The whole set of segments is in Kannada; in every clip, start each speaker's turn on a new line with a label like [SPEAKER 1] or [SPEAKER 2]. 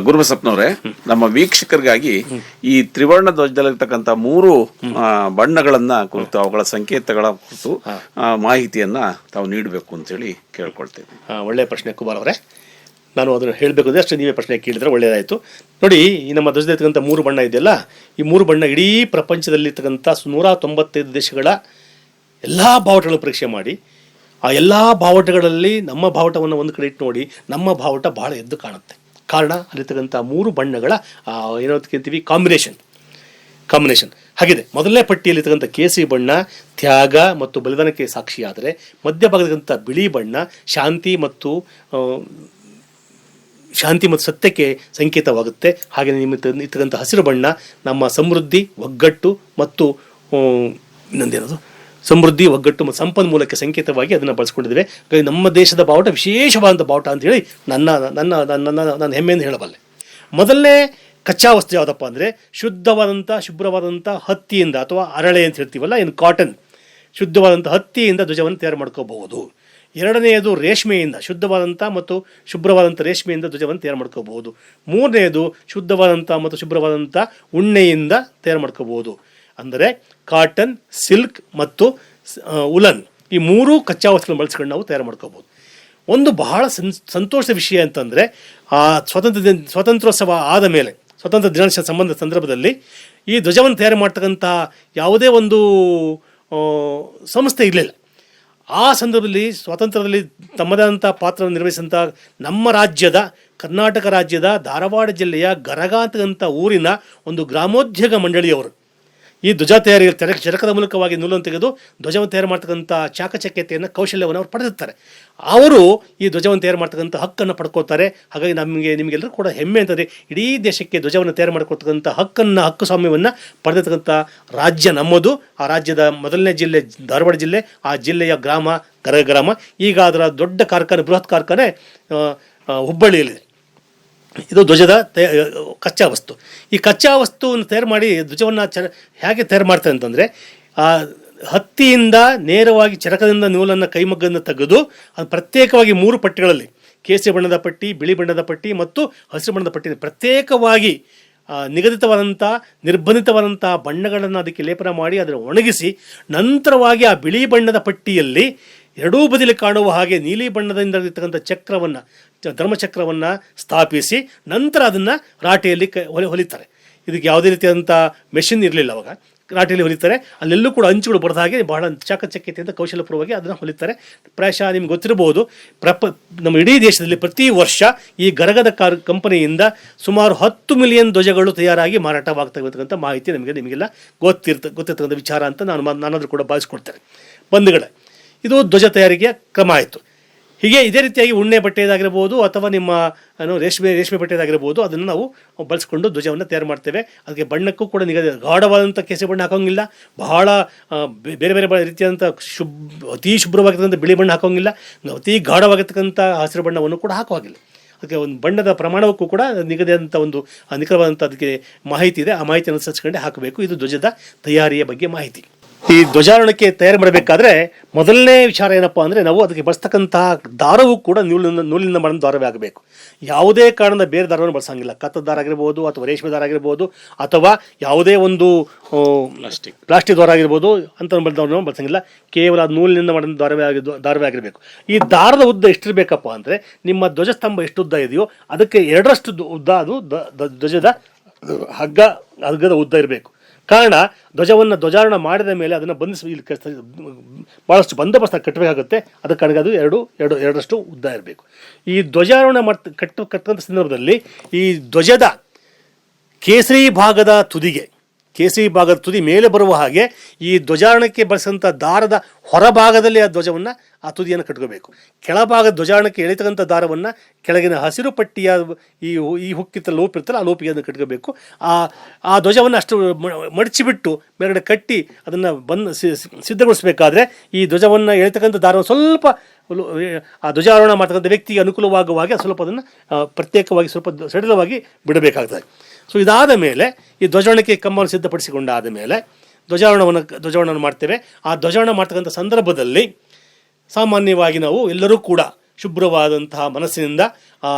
[SPEAKER 1] ಗುರುಬಸಪ್ಪನವ್ರೆ ನಮ್ಮ ವೀಕ್ಷಕರಿಗಾಗಿ ಈ ತ್ರಿವರ್ಣ ಧ್ವಜದಲ್ಲಿರ್ತಕ್ಕಂಥ ಮೂರು ಬಣ್ಣಗಳನ್ನ ಕುರಿತು ಅವುಗಳ ಸಂಕೇತಗಳ ಕುರಿತು ಮಾಹಿತಿಯನ್ನ ತಾವು ನೀಡಬೇಕು ಅಂತೇಳಿ ಕೇಳ್ಕೊಳ್ತೇವೆ
[SPEAKER 2] ಒಳ್ಳೆಯ ಪ್ರಶ್ನೆ ಕುಮಾರ್ ಅವರೇ. ನಾನು ಅದನ್ನು ಹೇಳಬೇಕು ಅಂದರೆ ಅಷ್ಟೇ ನೀವೇ ಪ್ರಶ್ನೆ ಕೇಳಿದ್ರೆ ಒಳ್ಳೆಯದಾಯಿತು ನೋಡಿ ಈ ನಮ್ಮ ಧ್ವಜದಲ್ಲಿರ್ತಕ್ಕಂಥ ಮೂರು ಬಣ್ಣ ಇದೆಯಲ್ಲ ಈ ಮೂರು ಬಣ್ಣ ಇಡೀ ಪ್ರಪಂಚದಲ್ಲಿರ್ತಕ್ಕಂಥ ನೂರ ತೊಂಬತ್ತೈದು ದೇಶಗಳ ಎಲ್ಲ ಬಾವುಟಗಳನ್ನು ಪರೀಕ್ಷೆ ಮಾಡಿ ಆ ಎಲ್ಲ ಬಾವುಟಗಳಲ್ಲಿ ನಮ್ಮ ಬಾವುಟವನ್ನು ಒಂದು ಕಡೆ ಇಟ್ಟು ನೋಡಿ ನಮ್ಮ ಬಾವುಟ ಭಾಳ ಎದ್ದು ಕಾಣುತ್ತೆ. ಕಾರಣ ಅಲ್ಲಿರ್ತಕ್ಕಂಥ ಮೂರು ಬಣ್ಣಗಳ ಆ, ಏನೋ ಅಂತೀವಿ ಕಾಂಬಿನೇಷನ್ ಕಾಂಬಿನೇಷನ್ ಹಾಗಿದೆ. ಮೊದಲನೇ ಪಟ್ಟಿಯಲ್ಲಿರ್ತಕ್ಕಂಥ ಕೇಸರಿ ಬಣ್ಣ ತ್ಯಾಗ ಮತ್ತು ಬಲಿದಾನಕ್ಕೆ ಸಾಕ್ಷಿಯಾದರೆ ಮಧ್ಯಭಾಗದಂಥ ಬಿಳಿ ಬಣ್ಣ ಶಾಂತಿ ಮತ್ತು ಶಾಂತಿ ಮತ್ತು ಸತ್ಯಕ್ಕೆ ಸಂಕೇತವಾಗುತ್ತೆ. ಹಾಗೆ ನಿಮ್ಮ ಇರ್ತಕ್ಕಂಥ ಹಸಿರು ಬಣ್ಣ ನಮ್ಮ ಸಮೃದ್ಧಿ ಒಗ್ಗಟ್ಟು ಮತ್ತು ಇನ್ನೊಂದೇನದು? ಸಮೃದ್ಧಿ, ಒಗ್ಗಟ್ಟು ಮತ್ತು ಸಂಪನ್ಮೂಲಕ್ಕೆ ಸಂಕೇತವಾಗಿ ಅದನ್ನು ಬಳಸ್ಕೊಂಡಿದ್ದೇವೆ. ನಮ್ಮ ದೇಶದ ಬಾವುಟ ವಿಶೇಷವಾದಂಥ ಬಾವುಟ ಅಂತ ಹೇಳಿ ನನ್ನ ನನ್ನ ನನ್ನ, ನನ್ನ- ಹೆಮ್ಮೆಯಿಂದ ಹೇಳಬಲ್ಲೆ. ಮೊದಲನೇ ಕಚ್ಚಾ ವಸ್ತು ಯಾವುದಪ್ಪ ಅಂದರೆ ಶುದ್ಧವಾದಂಥ ಶುಭ್ರವಾದಂಥ ಹತ್ತಿಯಿಂದ ಅಥವಾ ಅರಳೆ ಅಂತ ಹೇಳ್ತೀವಲ್ಲ ಇನ್ನು ಕಾಟನ್ ಶುದ್ಧವಾದಂಥ ಹತ್ತಿಯಿಂದ ಧ್ವಜವನ್ನು ತಯಾರು ಮಾಡ್ಕೋಬಹುದು. ಎರಡನೆಯದು ರೇಷ್ಮೆಯಿಂದ ಶುದ್ಧವಾದಂಥ ಮತ್ತು ಶುಭ್ರವಾದಂಥ ರೇಷ್ಮೆಯಿಂದ ಧ್ವಜವನ್ನು ತಯಾರು ಮಾಡ್ಕೋಬಹುದು. ಮೂರನೆಯದು ಶುದ್ಧವಾದಂಥ ಮತ್ತು ಶುಭ್ರವಾದಂಥ ಉಣ್ಣೆಯಿಂದ ತಯಾರು ಮಾಡ್ಕೋಬಹುದು. ಅಂದರೆ ಕಾಟನ್, ಸಿಲ್ಕ್ ಮತ್ತು ಉಲನ್. ಈ ಮೂರೂ ಕಚ್ಚಾ ವಸ್ತುಗಳನ್ನು ಬಳಸ್ಕೊಂಡು ನಾವು ತಯಾರು ಮಾಡ್ಕೋಬೋದು. ಒಂದು ಬಹಳ ಸಂ, ಸಂತೋಷದ ವಿಷಯ ಅಂತಂದರೆ, ಆ ಸ್ವತಂತ್ರ ದಿನ ಸ್ವಾತಂತ್ರ್ಯೋತ್ಸವ ಆದ ಮೇಲೆ ಸ್ವತಂತ್ರ ದಿನಾಚರಣೆ ಸಂಬಂಧ ಸಂದರ್ಭದಲ್ಲಿ ಈ ಧ್ವಜವನ್ನು ತಯಾರು ಮಾಡ್ತಕ್ಕಂಥ ಯಾವುದೇ ಒಂದು ಸಂಸ್ಥೆ ಇರಲಿಲ್ಲ. ಆ ಸಂದರ್ಭದಲ್ಲಿ ಸ್ವಾತಂತ್ರ್ಯದಲ್ಲಿ ತಮ್ಮದೇ ಆದಂಥ ಪಾತ್ರ ನಿರ್ವಹಿಸಿದಂಥ ನಮ್ಮ ರಾಜ್ಯದ, ಕರ್ನಾಟಕ ರಾಜ್ಯದ ಧಾರವಾಡ ಜಿಲ್ಲೆಯ ಗರಗ ಊರಿನ ಒಂದು ಗ್ರಾಮೋದ್ಯೋಗ ಮಂಡಳಿಯವರು ಈ ಧ್ವಜ ತಯಾರಿ ಇರ್ತಾರೆ ಚರಕದ ಮೂಲಕವಾಗಿ ನೂಲನ್ನು ತೆಗೆದು ಧ್ವಜವನ್ನು ತಯಾರು ಮಾಡ್ತಕ್ಕಂಥ ಚಾಕಚಕ್ಯತೆಯನ್ನು, ಕೌಶಲ್ಯವನ್ನು ಅವರು ಪಡೆದಿರ್ತಾರೆ. ಅವರು ಈ ಧ್ವಜವನ್ನು ತಯಾರು ಮಾಡ್ತಕ್ಕಂಥ ಹಕ್ಕನ್ನು ಪಡ್ಕೋತಾರೆ ಹಾಗಾಗಿ ನಮಗೆ ನಿಮಗೆಲ್ಲರೂ ಕೂಡ ಹೆಮ್ಮೆ ಅಂತಂದರೆ ಇಡೀ ದೇಶಕ್ಕೆ ಧ್ವಜವನ್ನು ತಯಾರು ಮಾಡ್ಕೊಳ್ತಕ್ಕಂಥ ಹಕ್ಕನ್ನು, ಹಕ್ಕು ಸ್ವಾಮ್ಯವನ್ನು ಪಡೆದಿರ್ತಕ್ಕಂಥ ರಾಜ್ಯ ನಮ್ಮದು. ಆ ರಾಜ್ಯದ ಮೊದಲನೇ ಜಿಲ್ಲೆ ಧಾರವಾಡ ಜಿಲ್ಲೆ, ಆ ಜಿಲ್ಲೆಯ ಗ್ರಾಮ ಗರಗ ಗ್ರಾಮ. ಈಗ ಅದರ ದೊಡ್ಡ ಕಾರ್ಖಾನೆ, ಬೃಹತ್ ಕಾರ್ಖಾನೆ ಹುಬ್ಬಳ್ಳಿಯಲ್ಲಿದೆ. ಇದು ಧ್ವಜದ ತಯ, ಕಚ್ಚಾ ವಸ್ತು. ಈ ಕಚ್ಚಾ ವಸ್ತುವನ್ನು ತಯಾರು ಮಾಡಿ ಧ್ವಜವನ್ನು ಚ, ಹೇಗೆ ತಯಾರು ಮಾಡ್ತಾರೆ ಅಂತಂದರೆ, ಆ ಹತ್ತಿಯಿಂದ ನೇರವಾಗಿ ಚರಕದಿಂದ ನೂಲನ್ನು ಕೈಮಗ್ಗನ್ನು ತೆಗೆದು ಅದು ಪ್ರತ್ಯೇಕವಾಗಿ ಮೂರು ಪಟ್ಟಿಗಳಲ್ಲಿ, ಕೇಸರಿ ಬಣ್ಣದ ಪಟ್ಟಿ, ಬಿಳಿ ಬಣ್ಣದ ಪಟ್ಟಿ ಮತ್ತು ಹಸಿರು ಬಣ್ಣದ ಪಟ್ಟಿ ಪ್ರತ್ಯೇಕವಾಗಿ ನಿಗದಿತವಾದಂಥ ನಿರ್ಬಂಧಿತವಾದಂಥ ಬಣ್ಣಗಳನ್ನು ಅದಕ್ಕೆ ಲೇಪನ ಮಾಡಿ ಅದನ್ನು ಒಣಗಿಸಿ, ನಂತರವಾಗಿ ಆ ಬಿಳಿ ಬಣ್ಣದ ಪಟ್ಟಿಯಲ್ಲಿ ಎರಡೂ ಬದಿಲಿ ಕಾಣುವ ಹಾಗೆ ನೀಲಿ ಬಣ್ಣದಿಂದ ಇರ್ತಕ್ಕಂಥ ಚಕ್ರವನ್ನು ಧರ್ಮಚಕ್ರವನ್ನು ಸ್ಥಾಪಿಸಿ ನಂತರ ಅದನ್ನು ರಾಟೆಯಲ್ಲಿ ಕ ಹೊಲಿ ಹೊಲಿತಾರೆ. ಇದಕ್ಕೆ ಯಾವುದೇ ರೀತಿಯಾದಂಥ ಮೆಷಿನ್ ಇರಲಿಲ್ಲ ಅವಾಗ. ರಾಟೆಯಲ್ಲಿ ಹೊಲಿತಾರೆ. ಅಲ್ಲೆಲ್ಲೂ ಕೂಡ ಅಂಚುಗಳು ಬರದ ಹಾಗೆ ಬಹಳ ಚಾಕಚಕ್ಯತೆಯಿಂದ ಕೌಶಲ್ಯಪೂರ್ವವಾಗಿ ಅದನ್ನು ಹೊಲಿತಾರೆ. ಪ್ರಾಯಶಃ ನಿಮ್ಗೆ ಗೊತ್ತಿರಬಹುದು, ಪ್ರಪ ನಮ್ಮ ಇಡೀ ದೇಶದಲ್ಲಿ ಪ್ರತಿ ವರ್ಷ ಈ ಗರಗದ ಕಾರ್ ಕಂಪನಿಯಿಂದ ಸುಮಾರು ಹತ್ತು ಮಿಲಿಯನ್ ಧ್ವಜಗಳು ತಯಾರಾಗಿ ಮಾರಾಟವಾಗ್ತಕ್ಕಂಥ ಮಾಹಿತಿ ನಮಗೆ ನಿಮಗೆಲ್ಲ ಗೊತ್ತಿರ್ತ ಗೊತ್ತಿರ್ತಕ್ಕಂಥ ವಿಚಾರ ಅಂತ ನಾನು ನಾನಾದರೂ ಕೂಡ ಭಾವಿಸ್ಕೊಡ್ತೇನೆ. ಬಂಧುಗಳೇ, ಇದು ಧ್ವಜ ತಯಾರಿಕೆಯ ಕ್ರಮ ಆಯಿತು. ಹೀಗೆ ಇದೇ ರೀತಿಯಾಗಿ ಉಣ್ಣೆ ಬಟ್ಟೆಯದಾಗಿರ್ಬೋದು ಅಥವಾ ನಿಮ್ಮ ರೇಷ್ಮೆ ರೇಷ್ಮೆ ಬಟ್ಟೆಯದಾಗಿರ್ಬೋದು ಅದನ್ನು ನಾವು ಬಳಸ್ಕೊಂಡು ಧ್ವಜವನ್ನು ತಯಾರು ಮಾಡ್ತೇವೆ. ಅದಕ್ಕೆ ಬಣ್ಣಕ್ಕೂ ಕೂಡ ನಿಗದಿ, ಗಾಢವಾದಂಥ ಕೇಸರಿ ಬಣ್ಣ ಹಾಕೋಂಗಿಲ್ಲ. ಬಹಳ ಬೇರೆ ಬೇರೆ ರೀತಿಯಾದಂಥ ಶುಭ್, ಅತಿ ಶುಭ್ರವಾಗಿರ್ತಕ್ಕಂಥ ಬಿಳಿ ಬಣ್ಣ ಹಾಕೋಂಗಿಲ್ಲ. ಅತಿ ಗಾಢವಾಗಿರ್ತಕ್ಕಂಥ ಹಸಿರು ಬಣ್ಣವನ್ನು ಕೂಡ ಹಾಕುವಾಗಿಲ್ಲ. ಅದಕ್ಕೆ ಒಂದು ಬಣ್ಣದ ಪ್ರಮಾಣವಕ್ಕೂ ಕೂಡ ನಿಗದಿಯಾದಂಥ ಒಂದು, ನಿಖರವಾದಂಥ ಅದಕ್ಕೆ ಮಾಹಿತಿ ಇದೆ. ಆ ಮಾಹಿತಿಯನ್ನು ಸಚ್ಕೊಂಡೆ ಹಾಕಬೇಕು. ಇದು ಧ್ವಜದ ತಯಾರಿಯ ಬಗ್ಗೆ ಮಾಹಿತಿ. ಈ ಧ್ವಜಾರೋಹಣಕ್ಕೆ ತಯಾರು ಮಾಡಬೇಕಾದ್ರೆ ಮೊದಲನೇ ವಿಚಾರ ಏನಪ್ಪಾ ಅಂದರೆ ನಾವು ಅದಕ್ಕೆ ಬಳಸ್ತಕ್ಕಂತಹ ದಾರವು ಕೂಡ ನೂಲಿನ ನೂಲಿನಿಂದ ಮಾಡಿದ ದಾರವೇ ಆಗಬೇಕು. ಯಾವುದೇ ಕಾರಣದ ಬೇರೆ ದಾರವನ್ನು ಬಳಸಂಗಿಲ್ಲ. ಕತ್ತದ ದಾರ ಆಗಿರ್ಬೋದು ಅಥವಾ ರೇಷ್ಮೆ ದಾರ ಆಗಿರ್ಬೋದು ಅಥವಾ ಯಾವುದೇ ಒಂದು ಪ್ಲಾಸ್ಟಿಕ್. ಪ್ಲಾಸ್ಟಿಕ್ ದಾರ ಆಗಿರ್ಬೋದು ಅಂತ ದಾರವನ್ನು ಬಳಸಂಗಿಲ್ಲ. ಕೇವಲ ಅದು ನೂಲಿನಿಂದ ಮಾಡಿದ ದಾರವೇ ಆಗಿದ್ದು ದಾರವೇ ಆಗಿರಬೇಕು. ಈ ದಾರದ ಉದ್ದ ಎಷ್ಟಿರಬೇಕಪ್ಪ ಅಂದರೆ ನಿಮ್ಮ ಧ್ವಜಸ್ತಂಭ ಎಷ್ಟು ಉದ್ದ ಇದೆಯೋ ಅದಕ್ಕೆ ಎರಡರಷ್ಟು ಉದ್ದ ಅದು ಧ್ವಜದ ಹಗ್ಗ ಹಗ್ಗದ ಉದ್ದ ಇರಬೇಕು. ಕಾರಣ ಧ್ವಜವನ್ನು ಧ್ವಜಾರೋಹಣ ಮಾಡಿದ ಮೇಲೆ ಅದನ್ನು ಬಂಧಿಸಿ, ಇಲ್ಲಿ ಭಾಳಷ್ಟು ಬಂದೋಬಸ್ತ ಕಟ್ಟಬೇಕಾಗುತ್ತೆ. ಅದಕ್ಕೆ ಅದು ಎರಡು ಎರಡು, ಎರಡರಷ್ಟು ಉದ್ದ ಇರಬೇಕು. ಈ ಧ್ವಜಾರೋಹಣ ಮಾಡ್ತ, ಕಟ್ಟು ಕಟ್ಟುವಂಥ ಸಂದರ್ಭದಲ್ಲಿ ಈ ಧ್ವಜದ ಕೇಸರಿ ಭಾಗದ ತುದಿಗೆ ಕೇಸರಿ ಭಾಗದ ತುದಿ ಮೇಲೆ ಬರುವ ಹಾಗೆ ಈ ಧ್ವಜಾರಣಕ್ಕೆ ಬಳಸಿದಂಥ ದಾರದ ಹೊರಭಾಗದಲ್ಲಿ ಆ ಧ್ವಜವನ್ನು ಆ ತುದಿಯನ್ನು ಕಟ್ಕೋಬೇಕು. ಕೆಳಭಾಗ ಧ್ವಜಾರಣಕ್ಕೆ ಎಳಿತಕ್ಕಂಥ ದಾರವನ್ನು ಕೆಳಗಿನ ಹಸಿರು ಪಟ್ಟಿಯ ಈ ಈ ಹುಕ್ಕಿತ್ತ ಲೋಪ ಇರ್ತಲ್ಲ ಆ ಲೋಪಿಗೆ ಅದನ್ನು ಕಟ್ಕೋಬೇಕು. ಆ ಆ ಧ್ವಜವನ್ನು ಅಷ್ಟು ಮಡಚಿಬಿಟ್ಟು ಮೇಲ್ಗಡೆ ಕಟ್ಟಿ ಅದನ್ನು ಬಂದು ಸಿದ್ಧಗೊಳಿಸಬೇಕಾದ್ರೆ ಈ ಧ್ವಜವನ್ನು ಎಳಿತಕ್ಕಂಥ ದಾರವನ್ನು ಸ್ವಲ್ಪ ಆ ಧ್ವಜಾರೋಹಣ ಮಾಡ್ತಕ್ಕಂಥ ವ್ಯಕ್ತಿಗೆ ಅನುಕೂಲವಾಗುವ ಹಾಗೆ ಸ್ವಲ್ಪ ಅದನ್ನು ಪ್ರತ್ಯೇಕವಾಗಿ ಸ್ವಲ್ಪ ಸಡಿಲವಾಗಿ ಬಿಡಬೇಕಾಗ್ತದೆ. ಸೊ ಇದಾದ ಮೇಲೆ, ಈ ಧ್ವಜಾರೋಹಣಕ್ಕೆ ಕಂಬವನ್ನು ಸಿದ್ಧಪಡಿಸಿಕೊಂಡಾದ ಮೇಲೆ, ಧ್ವಜಾರೋಹಣವನ್ನು ಧ್ವಜಾರೋಹಣ ಮಾಡ್ತೇವೆ. ಆ ಧ್ವಜಾರಣ ಮಾಡ್ತಕ್ಕಂಥ ಸಂದರ್ಭದಲ್ಲಿ, ಸಾಮಾನ್ಯವಾಗಿ ನಾವು ಎಲ್ಲರೂ ಕೂಡ ಶುಭ್ರವಾದಂತಹ ಮನಸ್ಸಿನಿಂದ, ಆ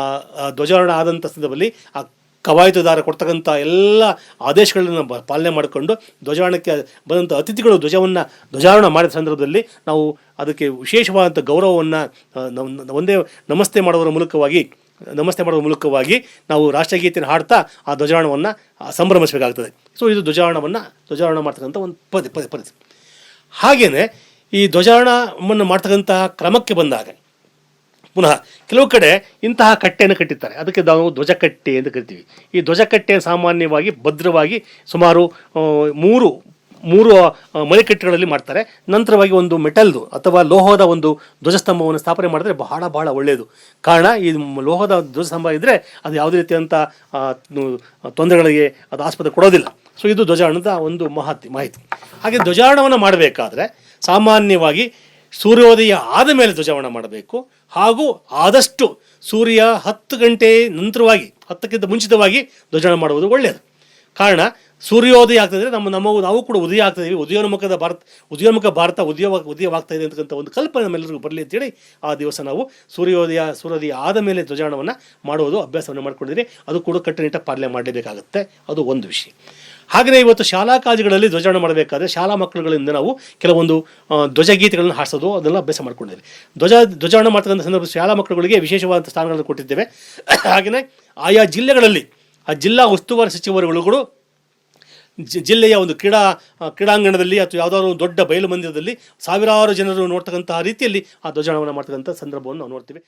[SPEAKER 2] ಧ್ವಜಾರಣ ಆದಂಥ ಸಂದರ್ಭದಲ್ಲಿ, ಆ ಕವಾಯತುದಾರ ಕೊಡ್ತಕ್ಕಂಥ ಎಲ್ಲ ಆದೇಶಗಳನ್ನು ಪಾಲನೆ ಮಾಡಿಕೊಂಡು ಧ್ವಜಾರಣಕ್ಕೆ ಬಂದಂಥ ಅತಿಥಿಗಳು ಧ್ವಜವನ್ನು, ಧ್ವಜಾರೋಹಣ ಮಾಡಿದ ಸಂದರ್ಭದಲ್ಲಿ ನಾವು ಅದಕ್ಕೆ ವಿಶೇಷವಾದಂಥ ಗೌರವವನ್ನು ಒಂದೇ ನಮಸ್ತೆ ಮಾಡುವುದರ ಮೂಲಕವಾಗಿ ನಮಸ್ತೆ ಮಾಡುವ ಮೂಲಕವಾಗಿ ನಾವು ರಾಷ್ಟ್ರಗೀತೆಯನ್ನು ಹಾಡ್ತಾ ಆ ಧ್ವಜಾರೋಹಣವನ್ನು ಸಂಭ್ರಮಿಸಬೇಕಾಗ್ತದೆ. ಸೊ ಇದು ಧ್ವಜಾರೋಹಣವನ್ನು ಧ್ವಜಾರಣ ಮಾಡ್ತಕ್ಕಂಥ ಒಂದು ಪದ ಪದ ಪದ್ಧತಿ ಹಾಗೆಯೇ ಈ ಧ್ವಜಾರೋಹಣವನ್ನು ಮಾಡ್ತಕ್ಕಂತಹ ಕ್ರಮಕ್ಕೆ ಬಂದಾಗ, ಪುನಃ ಕೆಲವು ಕಡೆ ಇಂತಹ ಕಟ್ಟೆಯನ್ನು ಕಟ್ಟಿರ್ತಾರೆ. ಅದಕ್ಕೆ ನಾವು ಧ್ವಜಕಟ್ಟೆ ಅಂತ ಕರಿತೀವಿ. ಈ ಧ್ವಜಕಟ್ಟೆ ಸಾಮಾನ್ಯವಾಗಿ, ಭದ್ರವಾಗಿ ಸುಮಾರು ಮೂರು ಮೂರು ಮನೆಕಟ್ಟೆಗಳಲ್ಲಿ ಮಾಡ್ತಾರೆ. ನಂತರವಾಗಿ ಒಂದು ಮೆಟಲ್ದು ಅಥವಾ ಲೋಹದ ಒಂದು ಧ್ವಜಸ್ತಂಭವನ್ನು ಸ್ಥಾಪನೆ ಮಾಡಿದ್ರೆ ಬಹಳ ಬಹಳ ಒಳ್ಳೆಯದು ಕಾರಣ, ಈ ಲೋಹದ ಧ್ವಜಸ್ತಂಭ ಇದ್ದರೆ ಅದು ಯಾವುದೇ ರೀತಿಯಂಥ ತೊಂದರೆಗಳಿಗೆ ಅದು ಆಸ್ಪದ ಕೊಡೋದಿಲ್ಲ. ಸೊ ಇದು ಧ್ವಜಾರಣದ ಒಂದು ಮಹತ್ವ ಮಾಹಿತಿ. ಹಾಗೆ ಧ್ವಜಾರಣವನ್ನು ಮಾಡಬೇಕಾದ್ರೆ ಸಾಮಾನ್ಯವಾಗಿ ಸೂರ್ಯೋದಯ ಆದ ಮೇಲೆ ಧ್ವಜಾರಣ ಮಾಡಬೇಕು. ಹಾಗೂ ಆದಷ್ಟು ಸೂರ್ಯ ಹತ್ತು ಗಂಟೆ ನಂತರವಾಗಿ, ಹತ್ತಕ್ಕಿಂತ ಮುಂಚಿತವಾಗಿ ಧ್ವಜಾರಣ ಮಾಡುವುದು ಒಳ್ಳೆಯದು ಕಾರಣ ಸೂರ್ಯೋದಯ ಆಗ್ತದೆ ನಮ್ಮ ನಮ್ಮ, ನಾವು ಕೂಡ ಉದಯ ಆಗ್ತಾ ಇದೀವಿ. ಉದಯೋನ್ಮುಖದ ಭಾರತ ಉದಯೋನ್ಮುಖ ಭಾರತ ಉದಯ ಉದಯವಾಗ್ತಾ ಇದೆ ಅಂತಕ್ಕಂಥ ಒಂದು ಕಲ್ಪನೆ ನಮ್ಮೆಲ್ಲರಿಗೂ ಬರಲಿ ಅಂತೇಳಿ ಆ ದಿವಸ ನಾವು ಸೂರ್ಯೋದಯ ಸೂರ್ಯೋದಯ ಆದ ಮೇಲೆ ಧ್ವಜಾರೋಹಣವನ್ನು ಮಾಡುವುದು, ಅಭ್ಯಾಸವನ್ನು ಮಾಡ್ಕೊಂಡಿದ್ದೀರಿ. ಅದು ಕೂಡ ಕಟ್ಟುನಿಟ್ಟಾಗಿ ಪಾಲನೆ ಮಾಡಲೇಬೇಕಾಗುತ್ತೆ. ಅದು ಒಂದು ವಿಷಯ. ಹಾಗೆಯೇ ಇವತ್ತು ಶಾಲಾ ಕಾಲೇಜುಗಳಲ್ಲಿ ಧ್ವಜಾರೋಹಣ ಮಾಡಬೇಕಾದ್ರೆ ಶಾಲಾ ಮಕ್ಕಳುಗಳಿಂದ ನಾವು ಕೆಲವೊಂದು ಧ್ವಜಗೀತೆಗಳನ್ನು ಹಾಡಿಸೋದು ಅದನ್ನೆಲ್ಲ ಅಭ್ಯಾಸ ಮಾಡ್ಕೊಂಡಿದ್ದೀವಿ ಧ್ವಜ, ಧ್ವಜಾರೋಹಣ ಮಾಡ್ತಕ್ಕಂಥ ಸಂದರ್ಭ ಶಾಲಾ ಮಕ್ಕಳುಗಳಿಗೆ ವಿಶೇಷವಾದಂಥ ಸ್ಥಾನಗಳನ್ನು ಕೊಟ್ಟಿದ್ದೇವೆ. ಹಾಗೆಯೇ ಆಯಾ ಜಿಲ್ಲೆಗಳಲ್ಲಿ, ಆ ಜಿಲ್ಲಾ ಉಸ್ತುವಾರಿ ಸಚಿವರುಗಳು ಜಿಲ್ಲೆಯ ಒಂದು ಕ್ರೀಡಾ ಕ್ರೀಡಾಂಗಣದಲ್ಲಿ ಅಥವಾ ಯಾವುದಾದ್ರು ದೊಡ್ಡ ಬಯಲು ಮಂದಿರದಲ್ಲಿ ಸಾವಿರಾರು ಜನರು ನೋಡ್ತಕ್ಕಂತಹ ರೀತಿಯಲ್ಲಿ ಆ ಧ್ವಜಾರೋಹಣ ಮಾಡ್ತಕ್ಕಂಥ ಸಂದರ್ಭವನ್ನು ನಾವು ನೋಡ್ತೀವಿ.